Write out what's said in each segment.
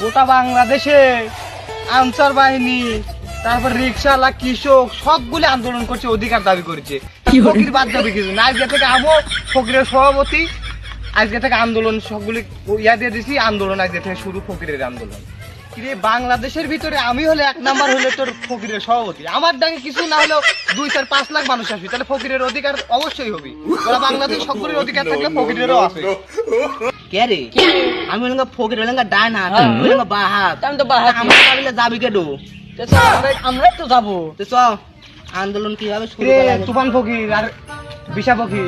গোটা বাংলাদেশে আনসার বাহিনী তারপর রিক্সাওয়ালা কৃষক সবগুলি আন্দোলন করছে অধিকার দাবি করেছে। ফকির বাদ যাবে কিছু না। আজকে থেকে আমও ফকিরের সভাপতি আজকে থেকে আন্দোলন সবগুলি ইয়া দিয়ে দিছি আন্দোলন আজকে থেকে শুরু ফকিরের আন্দোলন। কিরে বাংলাদেশের ভিতরে আমি হলে এক নাম্বার হলে তোর ফকিরের সভাপতি। আমার ডাকে কিছু না হলেও দুই চার পাঁচ লাখ মানুষ আসবে। তাহলে ফকিরের অধিকার অবশ্যই হবে। ওরা বাংলাদেশ সকলের অধিকার থাকলে ফকিরেরও আছে। কে রে আমি ফকির হলাম ডান হাত তুই বা হাত আমি তো বাহাত আমরা কাবিলে যাবি আমরাই তো যাব তো চ আন্দোলন কীভাবে শুরু করা যায়? তুফান ফকির আর বিশা ফকির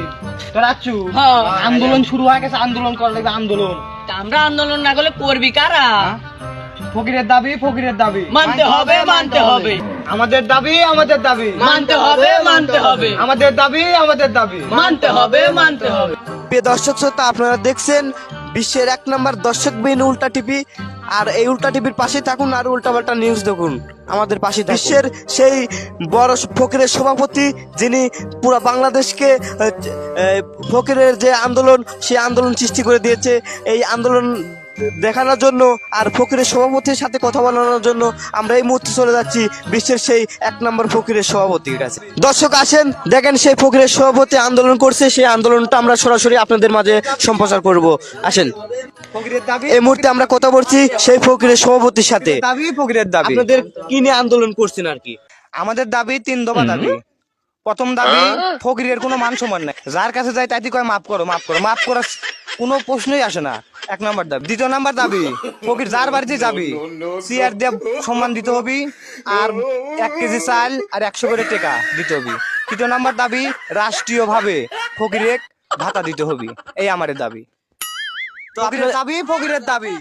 তোর আচ্ছু। হ্যাঁ। আন্দোলন শুরু হয়ে গেছে আন্দোলন করা লাগবে আন্দোলন। আমরা আন্দোলন না করলে করবি কারা? ফকিরের দাবি ফকিরের দাবি। মানতে হবে মানতে হবে। আমাদের দাবি আমাদের দাবি। মানতে হবে মানতে হবে। আমাদের দাবি আমাদের দাবি। মানতে হবে মানতে হবে। প্রিয় দর্শক শ্রোতা আপনারা দেখছেন বিশ্বের এক নম্বর দর্শক বিন উল্টা টিভি। আর এই উল্টা টিভির পাশে থাকুন আর উল্টা পাল্টা নিউজ দেখুন। আমাদের পাশে বিশ্বের সেই বড় ফকিরের সভাপতি যিনি পুরো বাংলাদেশকে ফকিরের যে আন্দোলন সেই আন্দোলন সৃষ্টি করে দিয়েছে। এই আন্দোলন দেখানোর জন্য আর ফকিরের সভাপতির সাথে কথা বলানোর জন্য আমরা এই মুহূর্তে চলে যাচ্ছি বিশ্বের সেই এক নম্বর ফকিরের সভাপতির কাছে। দর্শক আসেন দেখেন সেই ফকিরের সভাপতি আন্দোলন করছে সেই আন্দোলনটা আমরা সরাসরি আপনাদের মাঝে সম্প্রচার করব। আসেন। এই মুহূর্তে আমরা কথা বলছি সেই ফকিরের সভাপতির সাথে। দাবি ফকিরের দাবি। আপনাদের কি নিয়ে আন্দোলন করছেন আর কি? আমাদের দাবি তিন দফা দাবি। প্রথম দাবি ফকিরের কোনো মান সমান নাই। যার কাছে যাই তাই কয় মাফ করো মাফ করো মাফ করার কোনো প্রশ্নই আসে না। এক নম্বর দাবি। দ্বিতীয় নাম্বার দাবি ফকির যার বাড়িতে যাবি চেয়ার দিয়ে সম্মান দিতে হবে আর এক কেজি চাল আর একশো করে টাকা দিতে হবে। তৃতীয় নাম্বার দাবি রাষ্ট্রীয় ভাবে ফকিরে ভাতা দিতে হবে। এই আমাদের দাবি। ফকিরের দাবি ফকিরের দাবি।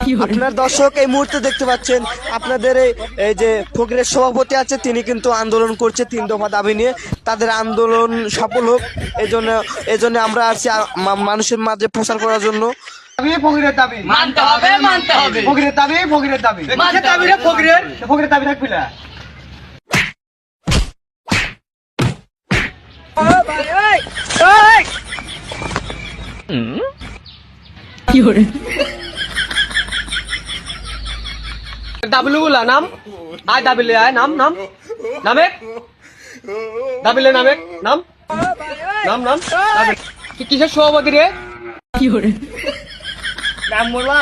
আপনার দর্শক এই মুহূর্তে দেখতে পাচ্ছেন আপনাদের এই- এই যে ফকিরের সভাপতি আছে তিনি কিন্তু আন্দোলন করছে তিন দফা দাবি নিয়ে। তাদের আন্দোলন সফল হোক এই জন্য এই জন্য আমরা আসছি মানুষের মাঝে প্রচার করার জন্য। ফকিরের দাবি। মানতে হবে মানতে হবে। ফকিরের দাবি ফকিরের দাবি। মানতে দাবি রে ফকিরের ফকিরের দাবি থাকবি না। ডাবলু গুলা নাম। আয় ডাবিলে আয় নাম নাম। নামে ডাবিলে নামে নাম। নাম নাম। কি কিসের সভাপতি রে? নাম বলবা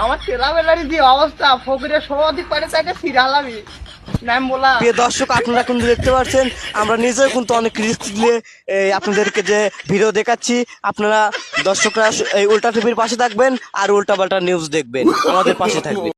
আমার ছেলা বেলারি যে অবস্থা ফকিরের সভাপতি পারে তাকে সিরালামি বলা প্রিয় দর্শক আপনারা কিন্তু দেখতে পাচ্ছেন আমরা নিজেও কিন্তু অনেক রিস্ক নিয়ে এই আপনাদেরকে যে ভিডিও দেখাচ্ছি আপনারা দর্শকরা এই উল্টা টিভির পাশে থাকবেন আর উল্টা পাল্টা নিউজ দেখবেন। আমাদের পাশে থাকবেন।